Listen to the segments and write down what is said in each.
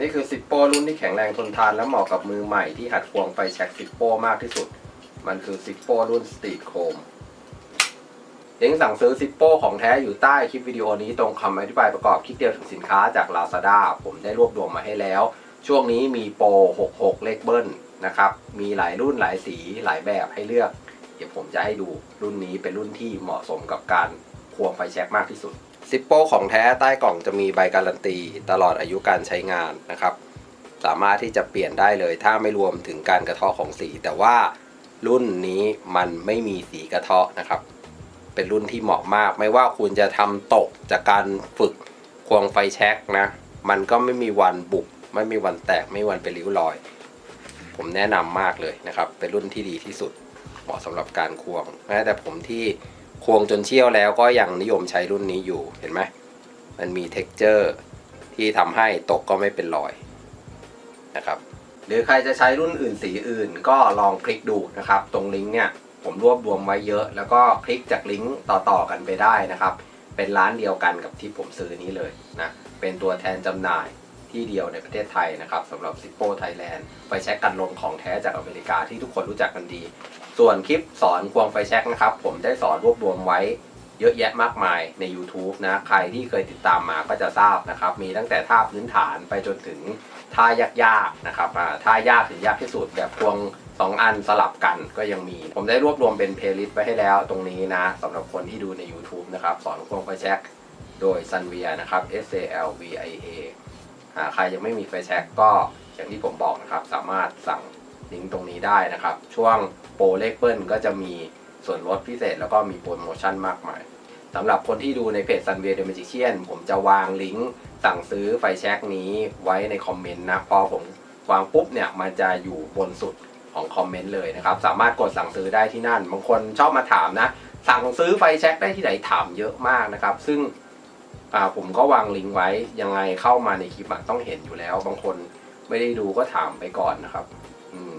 นี่คือซิปโป้รุ่นที่แข็งแรงทนทานและเหมาะกับมือใหม่ที่หัดควงไฟแช็กซิปโป้มากที่สุด มันคือซิปโป้รุ่นสตรีทโคมลิงก์สั่งซื้อซิปโป้ของแท้อยู่ใต้คลิปวิดีโอนี้ตรงคำอธิบายประกอบคลิกเดียวถึงสินค้าจาก Lazada ผมได้รวบรวมมาให้แล้ว ช่วงนี้มีโปร 66 เลขเบิ้ลนะครับ มีหลายรุ่นหลายสีหลายแบบให้เลือก เดี๋ยวผมจะให้ดูรุ่นนี้เป็นรุ่นที่เหมาะสมกับการควงไฟแช็กมากที่สุด ซิปโป้ของแท้ใต้กล่องจะมีใบการันตี ตลอดอายุการใช้งานนะครับ สามารถที่จะเปลี่ยนได้เลย ถ้าไม่รวมถึงการกระเทาะของสี แต่ว่ารุ่นนี้มันไม่มีสีกระเทาะนะครับ เป็นรุ่นที่เหมาะมาก ไม่ว่าคุณจะทำตกจากการฝึกควงไฟแช็กนะ มันก็ไม่มีวันบุกไม่มีวันแตกไม่มีวันเป็นริ้วรอย ผมแนะนำมากเลยนะครับ เป็นรุ่นที่ดีที่สุด เหมาะสำหรับการควงแม้แต่ผมที่ ควงจนเชี่ยวแล้วก็ยังนิยมใช้รุ่นนี้อยู่เห็นไหมมันมี t e x t อร์ที่ทำให้ตกก็ไม่เป็นรอยนะครับหรือใครจะใช้รุ่นอื่นสีอื่นก็ลองคลิกดูนะครับ ตรงลิงก์เนี่ยผมรวบรวมไว้เยอะ แล้วก็คลิกจากลิงก์ต่อๆกันไปได้นะครับ เป็นร้านเดียวกันกับที่ผมซื้อนี้เลยนะเป็นตัวแทนจำหน่าย ที่เดียวในประเทศไทยนะครับสำหรับ Zippo Thailand ไฟแช็กกันลมของแท้จากอเมริกาที่ทุกคนรู้จักกันดี ส่วนคลิปสอนควงไฟแช็กนะครับ ผมได้สอนรวบรวมไว้เยอะแยะมากมายใน YouTube นะ ใครที่เคยติดตามมาก็จะทราบนะครับ มีตั้งแต่ท่าพื้นฐานไปจนถึงท่ายากๆนะครับท่ายากถึงยากที่สุดแบบควง 2 อันสลับกันก็ยังมี ผมได้รวบรวมเป็นเพลย์ลิสต์ไว้ให้แล้วตรงนี้นะสำหรับคนที่ดูใน YouTube นะครับ สอนควงไฟแช็กโดย Sunvia นะครับ S A L V I A ใครยังไม่มีไฟแช็กก็อย่างที่ผมบอกนะครับ สามารถสั่งลิงก์ตรงนี้ได้นะครับ ช่วงโปรเลขเปิ้ลก็จะมีส่วนลดพิเศษแล้วก็มีโปรโมชั่นมากมายสำหรับคนที่ดูในเพจ Sunvia The Magician ผมจะวางลิงก์สั่งซื้อไฟแช็กนี้ไว้ในคอมเมนต์นะ พอผมวางปุ๊บเนี่ย มันจะอยู่บนสุดของคอมเมนต์เลยนะครับ สามารถกดสั่งซื้อได้ที่นั่น บางคนชอบมาถามนะ สั่งซื้อไฟแช็กได้ที่ไหนถามเยอะมากนะครับ ซึ่ง อ่าผมก็วางลิงก์ไว้ยังไงเข้ามาในคลิปอะต้องเห็นอยู่แล้ว บางคนไม่ได้ดูก็ถามไปก่อนนะครับอืม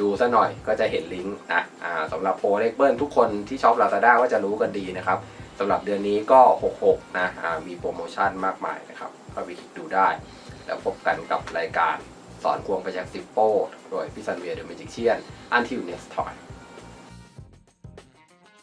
ดูซะหน่อยก็จะเห็นลิงก์นะอ่าสำหรับโปรเลขเบิ้ลทุกคนที่ช็อป Lazada ก็จะรู้กันดีนะครับสำหรับเดือนนี้ก็ 66 นะอ่ามีโปรโมชั่นมากมายนะครับก็ไปคลิกดูได้ แล้วพบกันกับรายการสอนควงไปจากซิปโป้โดยพี่ซันเวียเดอะเมจิกเชียน Until next time